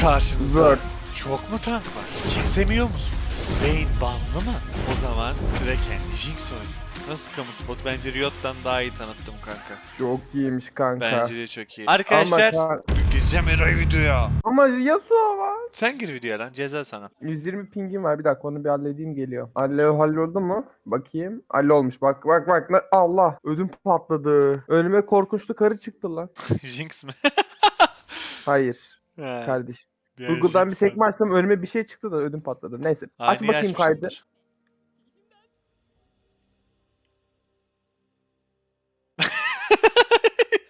Karşınızda Zor. çok mu tank var? Kesemiyor musun? Vayne banlı mı? O zaman Kraken Jinx oynuyor. Nasıl kamu spot? Bence Riot'tan daha iyi tanıttım kanka. Çok iyiymiş kanka. Bence de çok iyi. Arkadaşlar Ama, gireceğim Eray videoya. ama Yasuo var. Sen gir videoya lan ceza sana. 120 pingim var. Bir dakika onu bir halledeyim geliyor. Halle halloldu mu? Bakayım. Hallolmuş. Bak bak bak. Ne- Allah. Ödüm patladı. Önüme korkunçlu karı çıktı lan. Jinx mi? Hayır He, kardeşim. diğer Google'dan bir Jinx tekme var. açsam önüme bir şey çıktı da ödüm patladı. Neyse. Aç Aynı bakayım kaydı.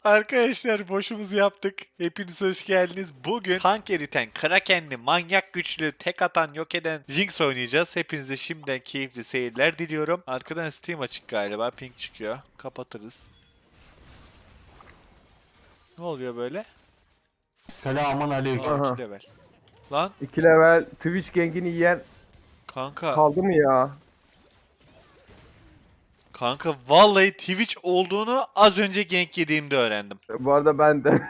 Arkadaşlar boşumuzu yaptık. Hepiniz hoş geldiniz. Bugün tank eriten, krakenli, manyak güçlü, tek atan, yok eden Jinx oynayacağız. Hepinize şimdiden keyifli seyirler diliyorum. Arkadan Steam açık galiba. Pink çıkıyor. Kapatırız. Ne oluyor böyle? Selamun aleyküm. Aha. 2 level. Lan 2 level Twitch gengini yiyen kanka. kaldı mı ya? Kanka vallahi Twitch olduğunu az önce gank yediğimde öğrendim. Bu arada ben de.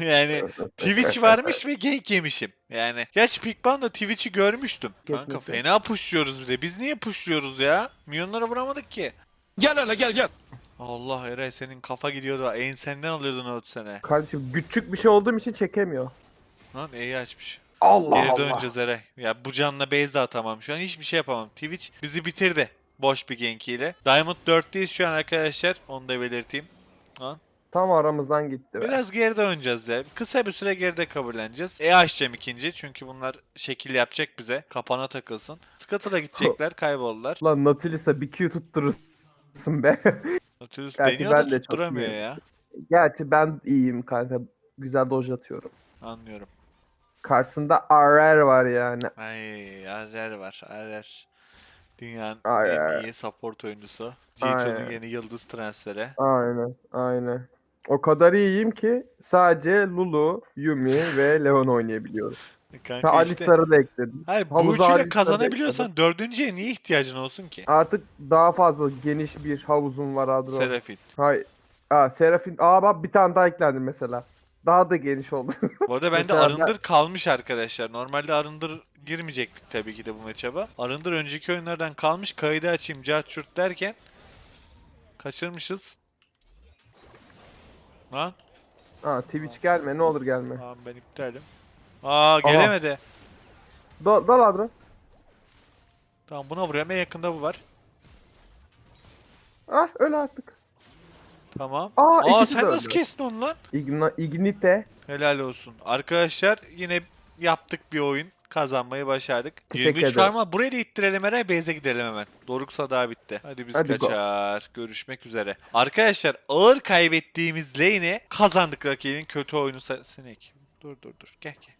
yani Twitch varmış ve gank yemişim. Yani gerçi Pikban'da Twitch'i görmüştüm. Kanka Kesinlikle. fena pushluyoruz bir de. Biz niye pushluyoruz ya? Milyonlara vuramadık ki. Gel hele gel gel. Allah Eray senin kafa gidiyordu. Ensenden alıyordun o sene. Kardeşim küçük bir şey olduğum için çekemiyor. Lan E'yi açmış. Allah Geri Allah. döneceğiz Eray. Ya bu canla base de atamam. Şu an hiçbir şey yapamam. Twitch bizi bitirdi. Boş bir gankiyle. Diamond 4'teyiz şu an arkadaşlar. Onu da belirteyim. Lan. Tam aramızdan gitti. be. Biraz geride oynayacağız ya. Kısa bir süre geride kabulleneceğiz. E açacağım ikinci çünkü bunlar şekil yapacak bize. Kapana takılsın. Scuttle'a gidecekler kayboldular. Lan Nautilus'a bir Q tutturursun be. Nautilus Gerçi deniyor ben da de tutturamıyor ya. Gerçi ben iyiyim kanka. Güzel doj atıyorum. Anlıyorum. Karşısında RR var yani. Ay Arrer var. Arrer. Dünyanın Arrer. en iyi support oyuncusu. Aynen. G2'nun yeni yıldız transferi. Aynen, aynen. O kadar iyiyim ki sadece Lulu, Yumi ve Leon oynayabiliyorum. Kanka Ha, işte. Alistar'ı da ekledim. Hayır bu Havuza üçüyle Alistar'ı kazanabiliyorsan dördüncüye niye ihtiyacın olsun ki? Artık daha fazla geniş bir havuzum var Adro. Serafin. Hayır. Aa, Serafin. Aa bak bir tane daha eklendi mesela. Daha da geniş oldu. Bu arada bende Mesela arındır kalmış arkadaşlar. Normalde arındır girmeyecektik tabii ki de bu matchup'a. Arındır önceki oyunlardan kalmış. Kaydı açayım cart derken kaçırmışız. Lan Aa Twitch gelme ne olur gelme. tamam ben iptalim. Aa gelemedi. Da dal Adro. Tamam buna vuruyorum. En yakında bu var. Ah öyle artık. Tamam. Aa, Aa ikisi sen de nasıl öldü. kestin onu lan? Igna, Ignite. Helal olsun. Arkadaşlar yine yaptık bir oyun. Kazanmayı başardık. Teşekkür 23 ederim. parma. Buraya da ittirelim Eray. Base'e gidelim hemen. Doruksa daha bitti. Hadi biz Hadi go. kaçar. Görüşmek üzere. Arkadaşlar ağır kaybettiğimiz lane'i kazandık rakibin kötü oyunu. Sinek. Dur dur dur. Gel gel.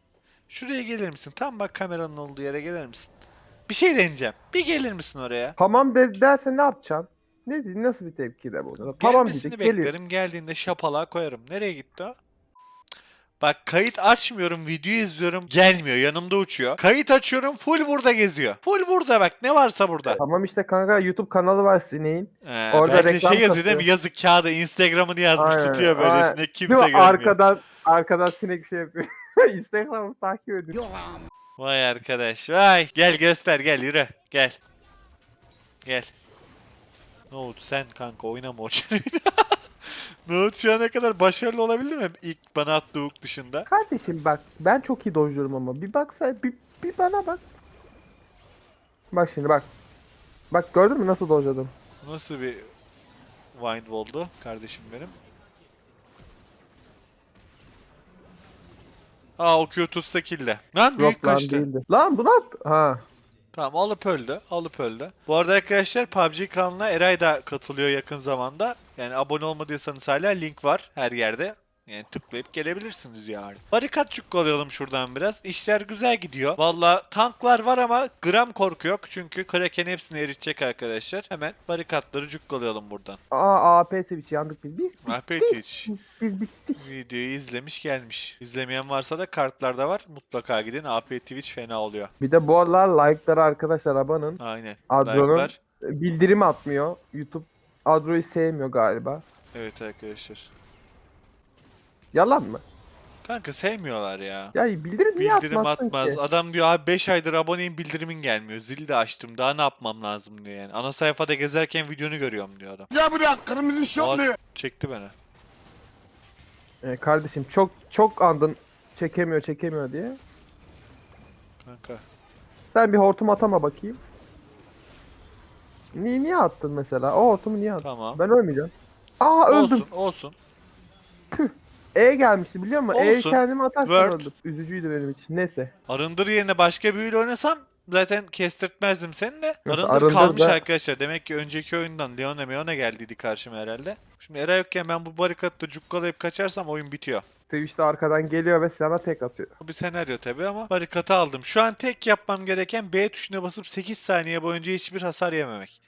Şuraya gelir misin? Tam bak kameranın olduğu yere gelir misin? Bir şey deneyeceğim. Bir gelir misin oraya? Tamam de, derse ne yapacaksın? Ne nasıl bir tepki de bu? Tamam Gelmesini diyecek geliyor. beklerim. Geldiğinde şapalığa koyarım. Nereye gitti o? Bak kayıt açmıyorum, video izliyorum. Gelmiyor, yanımda uçuyor. Kayıt açıyorum, full burada geziyor. Full burada bak, ne varsa burada. Tamam işte kanka YouTube kanalı var Sineğin. Ee, Orada belki reklam şey yazıyor değil mi? Yazık kağıda Instagram'ını yazmış Aynen, tutuyor aynen. böylesine. Değil Kimse mi? görmüyor. Arkadan arkadan sinek şey yapıyor. Instagram'ı takip ediyor. Vay arkadaş, vay. Gel göster, gel yürü. Gel. Gel. Ne oldu sen kanka oynama o. Ne oldu şu ana kadar başarılı olabildi mi? İlk bana attığı hook dışında. Kardeşim bak ben çok iyi dojluyorum ama bir baksa bir, bir bana bak. Bak şimdi bak. Bak gördün mü nasıl dojladım? Nasıl bir wind oldu kardeşim benim? Aa o Q tutsa kill'de. Lan büyük Yok lan kaçtı. değildi. Lan bu ne? Ha. Tamam alıp öldü. Alıp öldü. Bu arada arkadaşlar PUBG kanalına Eray da katılıyor yakın zamanda. Yani abone olmadıysanız hala link var her yerde. Yani tıklayıp gelebilirsiniz yani. Barikat çukkalayalım şuradan biraz. İşler güzel gidiyor. Valla tanklar var ama gram korku yok. Çünkü Kraken hepsini eritecek arkadaşlar. Hemen barikatları cukkalayalım buradan. Aa AP Twitch yandık biz. Biz Ahmet hiç. biz bittik. Videoyu izlemiş gelmiş. İzlemeyen varsa da kartlarda var. Mutlaka gidin. AP Twitch fena oluyor. Bir de bu aralar like'ları arkadaşlar abanın. Aynen. Adron'un Like'lar. bildirim atmıyor. YouTube Adro'yu sevmiyor galiba. Evet arkadaşlar. Yalan mı? Kanka sevmiyorlar ya. Ya bildirim niye Bildirim atmazsın atmaz. ki? Adam diyor abi 5 aydır aboneyim bildirimin gelmiyor. Zili de açtım. Daha ne yapmam lazım diyor yani. Ana sayfada gezerken videonu görüyorum diyor adam. Ya buraya kırmızı şortlu. Aa, çekti beni. Ee, kardeşim çok çok andın çekemiyor çekemiyor diye. Kanka. Sen bir hortum atama bakayım. Niye, niye attın mesela? O hortumu niye attın? Tamam. Ben ölmeyeceğim. Aa öldüm. Olsun olsun. E gelmişti biliyor musun? E Olsun. kendimi atarsam Word. öldüm. Üzücüydü benim için. Neyse. Arındır yerine başka büyüyle oynasam zaten kestirtmezdim seni de. Arındır, Arındır kalmış da- arkadaşlar. Demek ki önceki oyundan Leona Meona geldiydi karşıma herhalde. Şimdi Era yokken ben bu barikatta cukkalayıp kaçarsam oyun bitiyor. Twitch'te arkadan geliyor ve sana tek atıyor. Bu bir senaryo tabi ama barikatı aldım. Şu an tek yapmam gereken B tuşuna basıp 8 saniye boyunca hiçbir hasar yememek.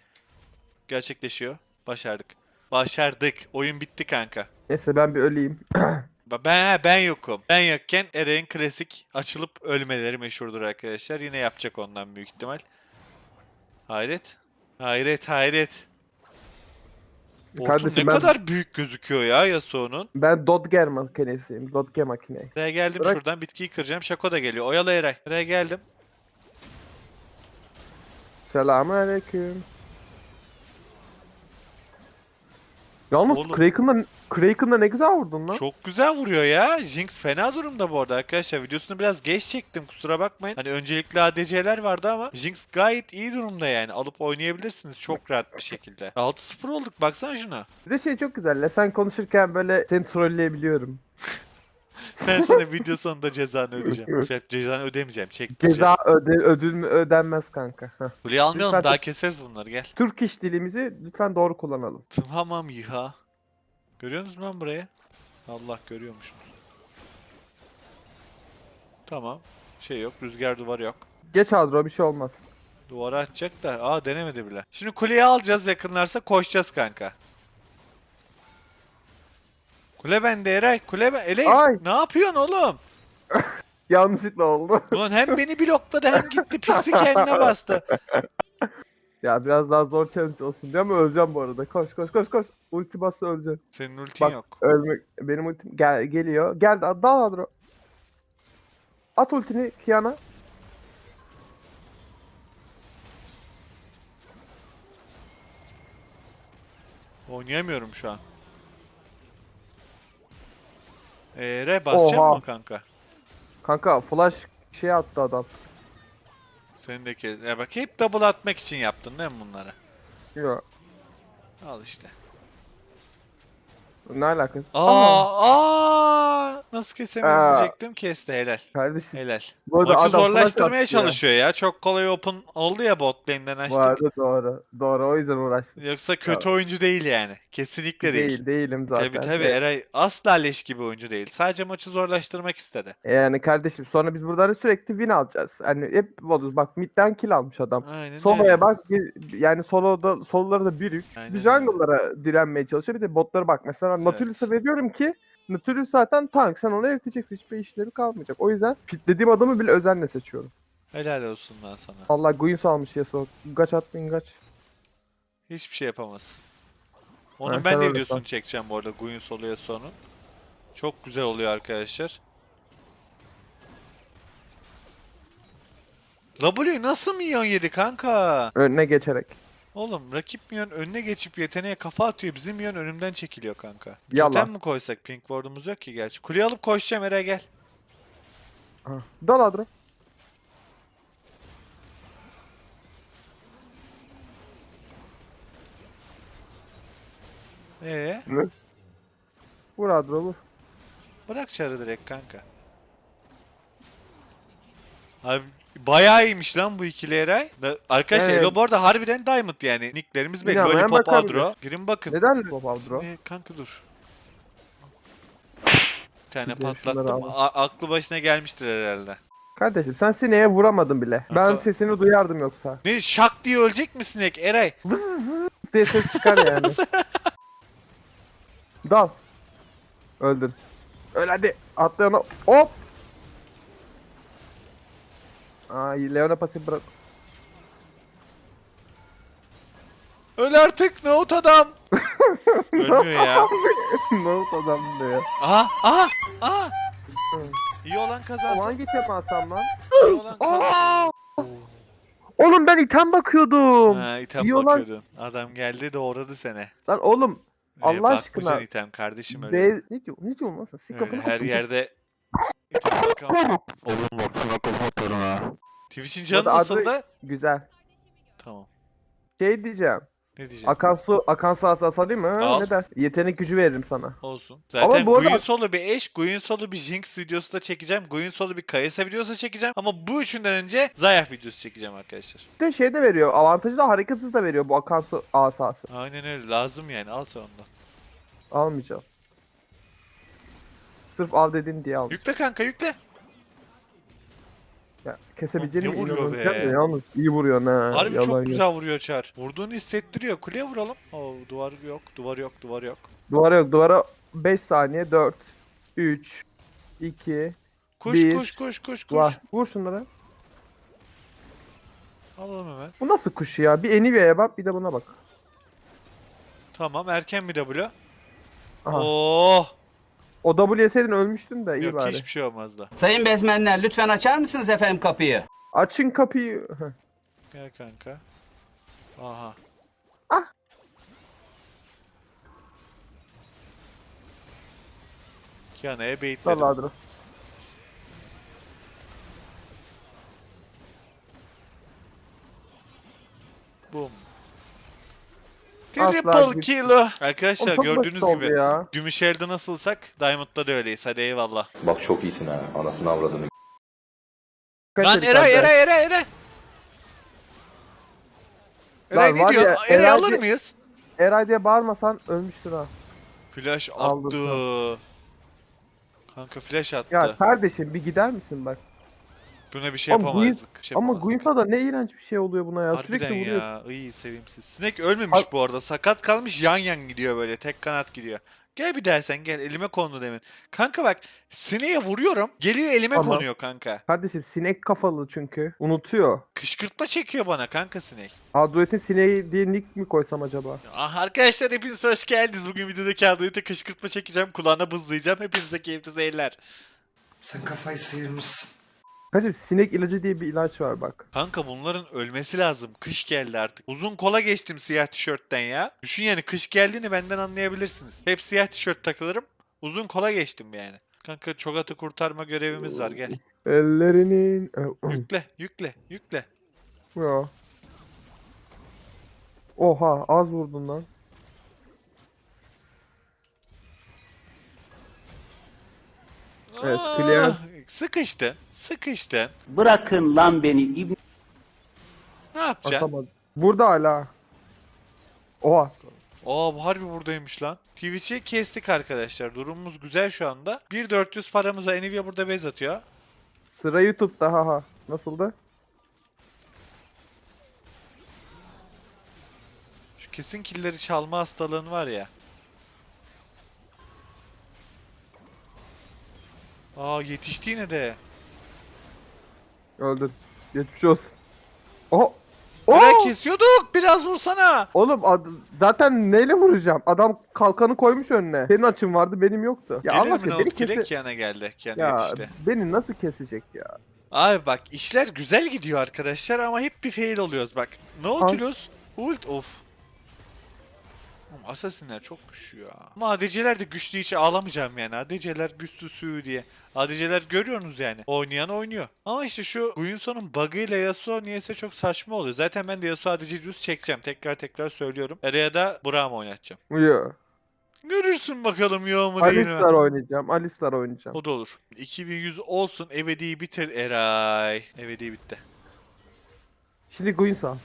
Gerçekleşiyor. Başardık. Başardık. Oyun bitti kanka. Neyse ben bir öleyim. Ben ben yokum. Ben yokken Eren'in klasik açılıp ölmeleri meşhurdur arkadaşlar. Yine yapacak ondan büyük ihtimal. Hayret. Hayret hayret. Kardeşim ne ben, kadar büyük gözüküyor ya Yasuo'nun. ben Dodger makinesiyim. Dodge makine. Buraya geldim Bırak. şuradan bitkiyi kıracağım. Şako da geliyor. Oyalı Eray. Buraya geldim. Selamun Yalnız Oğlum. Kraken'la Kraken'la ne güzel vurdun lan. Çok güzel vuruyor ya. Jinx fena durumda bu arada arkadaşlar. Videosunu biraz geç çektim kusura bakmayın. Hani öncelikli ADC'ler vardı ama Jinx gayet iyi durumda yani. Alıp oynayabilirsiniz çok rahat bir şekilde. 6-0 olduk baksana şuna. Bir de şey çok güzel. Sen konuşurken böyle seni trolleyebiliyorum. Ben sana video sonunda cezanı ödeyeceğim. Şey, cezanı ödemeyeceğim. Çektireceğim. Ceza öde, ödül mü ödenmez kanka. Kuleyi almayalım Lütfen- daha keseriz bunları gel. Türk iş dilimizi lütfen doğru kullanalım. Tamam yiha. Görüyorsunuz mu lan burayı? Allah görüyormuşum. Tamam. Şey yok. Rüzgar duvarı yok. Geç Adro bir şey olmaz. Duvara atacak da. Aa denemedi bile. Şimdi kuleyi alacağız yakınlarsa koşacağız kanka. Kule bende Eray. Kule ben. Eley Ay. ne yapıyorsun oğlum? Yanlışlıkla oldu. Ulan hem beni blokladı hem gitti pixi kendine bastı. ya biraz daha zor challenge olsun diyor ama öleceğim bu arada. Koş koş koş koş. Ulti bassa öleceğim. Senin ultin Bak yok. ölmek benim ultim gel geliyor. Gel dal Adro. At ultini Kiana. Oynayamıyorum şu an. Eee basacak Oha. mı kanka? Kanka flash şey attı adam. Sen de kes. Ya bak hep double atmak için yaptın değil mi bunları? Yok. Al işte. Ne alakası? Aa, aa nasıl kesemiyorum Aa. diyecektim kesti helal. Kardeşim Helal. bu arada Maçı adam flash zorlaştırmaya attı ya. çalışıyor ya. Çok kolay open oldu ya bot lane'den Bu açtık. arada doğru. Doğru o yüzden uğraştım. Yoksa kötü oyuncu değil yani. Kesinlikle değil. Değil değilim zaten. Tabii tabii E, Eray asla leş gibi oyuncu değil. Sadece maçı zorlaştırmak istedi. Yani kardeşim sonra biz buradan sürekli win alacağız. Hani hep alıyoruz. Bak midden kill almış adam. Aynen Solo'ya öyle. bak bir, yani soloda soloları da 1-3. Aynen Bir jungle'lara direnmeye çalışıyor. Bir de botlara bak. Mesela Nautilus'a veriyorum ki Nautilus zaten tank. Sen onu eriteceksin. Hiçbir işlevi kalmayacak. O yüzden pitlediğim adamı bile özenle seçiyorum. Helal olsun lan sana. Allah Guinness almış Yasuo. Gaç attın gaç. Hiçbir şey yapamaz. Onun Ha, ben sen de öyle videosunu san. çekeceğim bu arada Gunyun Solu'ya sonu. Çok güzel oluyor arkadaşlar. W'yu nasıl minyon yedi kanka? Önüne geçerek. Oğlum rakip minyon önüne geçip yeteneğe kafa atıyor. Bizim minyon önümden çekiliyor kanka. Yalan. Totem mi koysak? Pink ward'umuz yok ki gerçi. Kuleyi alıp koşacağım Eray gel. Ha. Dal Adro. Ee, Vur Adro vur. bırak çarı direkt kanka. Abi bayağı iyiymiş lan bu ikili Eray. Da- Arkadaşlar Evet. Elo bu arada harbiden Diamond yani. Nicklerimiz belli. Lollipop bakabilir. Adro. Girin bakın. Neden Bob Adro? Ne, kanka dur. Bir tane şunları patlattım. A- aklı başına gelmiştir herhalde. Kardeşim sen Sine'ye vuramadın bile. Ben Kanka- sesini duyardım yoksa. Ne şak diye ölecek mi sinek Eray? diye ses çıkar yani. Dal. Öldün. Öl hadi. Atla onu. Hop. Ay Leona pası bırak. Öl artık Nohut adam. Ölmüyor ya. oldu adam ya? Aha aha aha. İyi olan kazansın. Hangi item alsam lan? İyi olan kazansın. Oğlum ben item bakıyordum. Ha item İyi olan- bakıyordun. Adam geldi doğradı seni. Lan oğlum Ee, Allah aşkına. item kardeşim öyle. be... ne diyor? Ne diyor lan sen? Sik Öyle kafanı her yerde bakamam. Oğlum bak sana kafa ha. Twitch'in Bu canı da adı- nasıl da? Güzel. Tamam. Şey diyeceğim. Ne diyeceğim? Akan su, akan su asas alayım mı? Al. Ne dersin? Yetenek gücü veririm sana. Olsun. Zaten bu arada- Guin Solo bir eş, Guin Solo bir Jinx videosu da çekeceğim. Guin Solo bir Kayısa videosu da çekeceğim. Ama bu üçünden önce Zayah videosu çekeceğim arkadaşlar. Bir de şey de veriyor. Avantajı da hareket hızı da veriyor bu akan su asası. Aynen öyle. Lazım yani. Al sen ondan. Almayacağım. Sırf al dedin diye al. Yükle kanka yükle. Ya, kesebileceğine Ne vuruyor be? da Yalnız iyi vuruyorsun ha. Harbi Yalan çok yok. güzel vuruyor Çar. Vurduğunu hissettiriyor. Kuleye vuralım. Oo, duvar yok, duvar yok, duvar yok. Duvara yok. Duvara 5 saniye. 4, 3, 2, Kuş Bir. kuş kuş kuş kuş. var. Vur şunlara. Alalım hemen. Bu nasıl kuş ya? Bir Enivia'ya bak bir de buna bak. Tamam erken bir W. Aha. Oh! O W yeseydin ölmüştün de iyi Yok bari. hiçbir şey olmaz da. Sayın bezmenler lütfen açar mısınız efendim kapıyı? Açın kapıyı. Heh. Gel kanka. Aha. Ah. Kiana'ya baitledim. Vallahi Boom. Triple bir- kilo. Arkadaşlar Oğlum çok gördüğünüz basit oldu gibi Ya. Gümüşehir'de nasılsak Diamond'da da öyleyiz. Hadi eyvallah. Bak çok iyisin ha. Anasını avradını. Lan dedik Eray kanka? Eray Eray Eray. Eray ne var diyor? ya, Eray Eray alır diye- mıyız? Eray diye bağırmasan ölmüştün ha. Flash Aldım attı. Kanka flash attı. Ya kardeşim bir gider misin bak. Buna bir şey Ama yapamazdık. Şey Ama yapamazdık. Guinsa'da ne iğrenç bir şey oluyor buna ya. Harbiden Sürekli vuruyor. ya. İyi sevimsiz. Sinek ölmemiş Al- bu arada. Sakat kalmış yan yan gidiyor böyle. Tek kanat gidiyor. Gel bir dersen gel. Elime kondu demin. Kanka bak sineğe vuruyorum. Geliyor elime Tamam. konuyor kanka. Kardeşim sinek kafalı çünkü. Unutuyor. Kışkırtma çekiyor bana kanka sinek. Adroit'in sineği diye nick mi koysam acaba? Ah, arkadaşlar hepiniz hoş geldiniz. Bugün videodaki Android'e kışkırtma çekeceğim. Kulağına bızlayacağım. Hepinize keyifli seyirler. Sen kafayı sıyırmışsın. Kardeşim sinek ilacı diye bir ilaç var bak. Kanka bunların ölmesi lazım. Kış geldi artık. Uzun kola geçtim siyah tişörtten ya. Düşün yani kış geldiğini benden anlayabilirsiniz. Hep siyah tişört takılırım. Uzun kola geçtim yani. Kanka çok atı kurtarma görevimiz var gel. Ellerinin... Yükle, yükle, yükle. ya. Oha az vurdun lan. Evet, clear. Sıkıştın, sıkıştın. Bırakın lan beni ibn... Ne yapacaksın? Atamadım. Burada hala. Oha. Aa bu harbi buradaymış lan. Twitch'i kestik arkadaşlar. Durumumuz güzel şu anda. 1.400 paramıza Nvidia burada bez atıyor. Sıra YouTube'da haha. Nasıldı? Şu kesin killeri çalma hastalığın var ya. Aa yetişti yine de. Öldün. Geçmiş olsun. Oha. Eray Oo! kesiyorduk. Biraz vursana. Oğlum zaten neyle vuracağım? Adam kalkanı koymuş önüne. Senin açın vardı benim yoktu. Ya Gelir Allah mi ne beni oldu? Kile kese... Kiana geldi. Kiana Ya yetişti. beni nasıl kesecek ya? Abi bak işler güzel gidiyor arkadaşlar ama hep bir fail oluyoruz bak. Nautilus ult of. Oğlum Assassin'ler çok güçlü ya. Ama ADC'ler de güçlü hiç ağlamayacağım yani. ADC'ler güçlüsü diye. ADC'ler görüyorsunuz yani. Oynayan oynuyor. Ama işte şu Guinsoo'nun bug'ıyla Yasuo niyeyse çok saçma oluyor. Zaten ben de Yasuo ADC düz çekeceğim. Tekrar tekrar söylüyorum. Araya da Braum oynatacağım. Yo. Görürsün bakalım yo mu değil mi? Alistar oynayacağım. Alistar oynayacağım. O da olur. 2100 olsun. Ebedi'yi bitir Eray. Ebedi bitti. Şimdi Guinsa.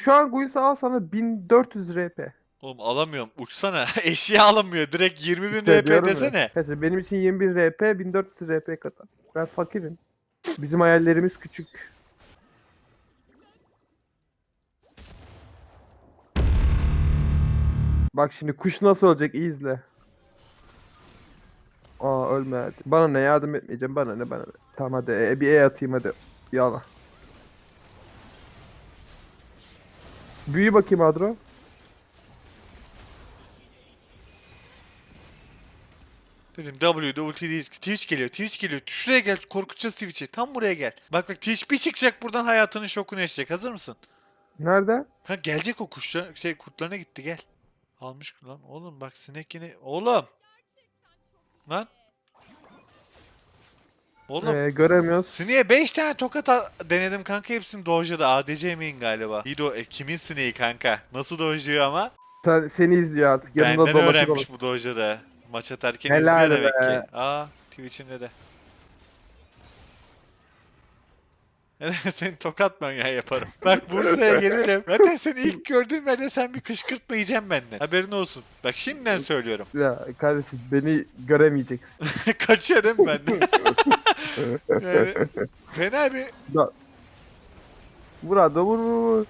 Şu an Guinsa al sana 1400 RP. Oğlum alamıyorum. Uçsana. Eşya alınmıyor. Direkt 20 bin İşte RP ya. desene. Neyse benim için 21 RP 1400 RP kadar. Ben fakirim. Bizim hayallerimiz küçük. Bak şimdi kuş nasıl olacak iyi izle. Aa ölme hadi. Bana ne yardım etmeyeceğim bana ne bana ne. Tamam hadi e, bir E atayım hadi. Yala. Büyü bakayım Adro. Dedim W'de ulti değil. Twitch geliyor. Twitch geliyor. Şuraya gel. Korkutacağız Twitch'i. Tam buraya gel. Bak bak Twitch bir çıkacak buradan hayatının şokunu yaşayacak. Hazır mısın? Nerede? Ha gelecek o kuşlar şey kurtlarına gitti gel. Almış lan oğlum bak sinek yine oğlum. Lan. Oğlum Ee, göremiyoruz. sineğe 5 tane tokat a- denedim kanka hepsini dojladı. ADC main galiba. İyi de o- e, kimin sineği kanka? Nasıl dojluyor ama? Sen, seni izliyor artık. Yanında Benden dolaşır öğrenmiş bu dojda Maç atarken Helal izliyor demek be. ki. Aa Twitch'inde de. Seni tokatman ya yaparım. Bak Bursa'ya gelirim. Zaten seni ilk gördüğüm yerde sen bir kışkırtma yiyeceksin benden. Haberin olsun. Bak şimdiden söylüyorum. Ya kardeşim beni göremeyeceksin. Mi benden? yani, fena bir... Vur Adro vur vur vur.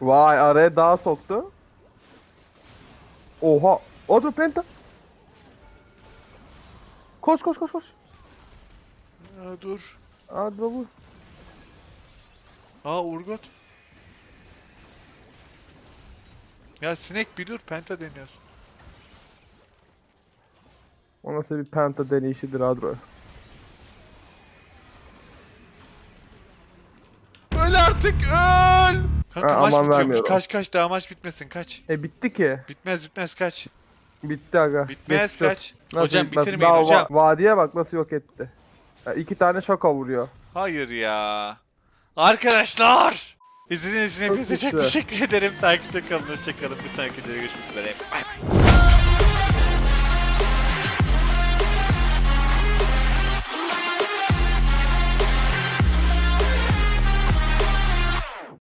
Vay araya daha soktu. Oha. Adro penta. Koş koş koş koş. Aa, dur. Adro vur. Aa Urgot. Ya sinek bir dur penta deniyorsun. O nasıl bir penta deneyişidir Adro. Öl artık öl! Kanka Ha, maç aman bitiyormuş. vermiyorum. Kaç kaç daha maç bitmesin kaç. E bitti ki. Bitmez bitmez kaç. Bitti aga. Bitmez olsun. kaç. Nasıl hocam bitirmeyin Daha va- hocam. vadiye bak nasıl yok etti. Ya, iki tane şaka vuruyor. Hayır ya. Arkadaşlar! İzlediğiniz için hepinize çok güzel. teşekkür ederim. Takipte kalın, hoşçakalın. Bir sonraki videoda görüşmek üzere. Bay bay.